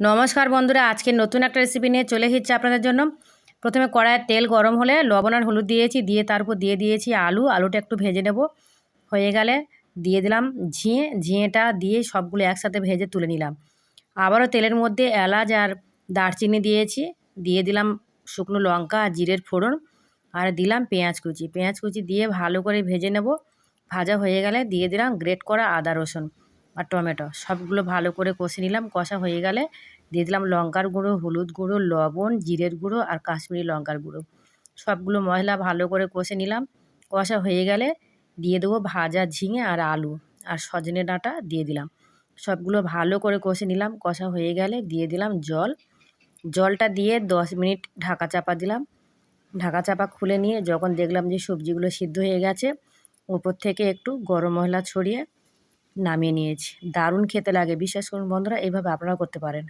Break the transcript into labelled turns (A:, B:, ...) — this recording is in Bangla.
A: নমস্কার বন্ধুরা, আজকে নতুন একটা রেসিপি নিয়ে চলে এসেছি আপনাদের জন্য। প্রথমে কড়াইয়ের তেল গরম হলে লবণ আর হলুদ দিয়েছি, দিয়ে তার উপর দিয়ে দিয়েছি আলু। আলুটা একটু ভেজে নেব। হয়ে গেলে দিয়ে দিলাম ঝিঁয়ে ঝিঁয়েটা দিয়ে সবগুলো একসাথে ভেজে তুলে নিলাম। আবারও তেলের মধ্যে এলাচ আর দারচিনি দিয়েছি। দিয়ে দিলাম শুকনো লঙ্কা আর জিরের ফোড়ন। আর দিলাম পেঁয়াজ কুচি। পেঁয়াজ কুচি দিয়ে ভালো করে ভেজে নেব। ভাজা হয়ে গেলে দিয়ে দিলাম গ্রেট করা আদা রসুন। আর টমেটো। সবগুলো ভালো করে কষে নিলাম। কষা হয়ে গেলে দিয়ে দিলাম লঙ্কার গুঁড়ো, হলুদ গুঁড়ো, লবণ, জিরের গুঁড়ো আর কাশ্মীরি লঙ্কার গুঁড়ো। সবগুলো মশলা ভালো করে কষে নিলাম। কষা হয়ে গেলে দিয়ে দেবো ভাজা ঝিঙে আর আলু আর সজনে ডাঁটা দিয়ে দিলাম। সবগুলো ভালো করে কষে নিলাম। কষা হয়ে গেলে দিয়ে দিলাম জল। জলটা দিয়ে দশ মিনিট ঢাকা চাপা দিলাম। ঢাকা চাপা খুলে নিয়ে যখন দেখলাম যে সবজিগুলো সিদ্ধ হয়ে গেছে উপর থেকে একটু গরম মশলা ছড়িয়ে নামিয়ে নিয়েছি। দারুণ খেতে লাগে। বিশ্বাস করুন বন্ধুরা এইভাবে আপনারাও করতে পারেন।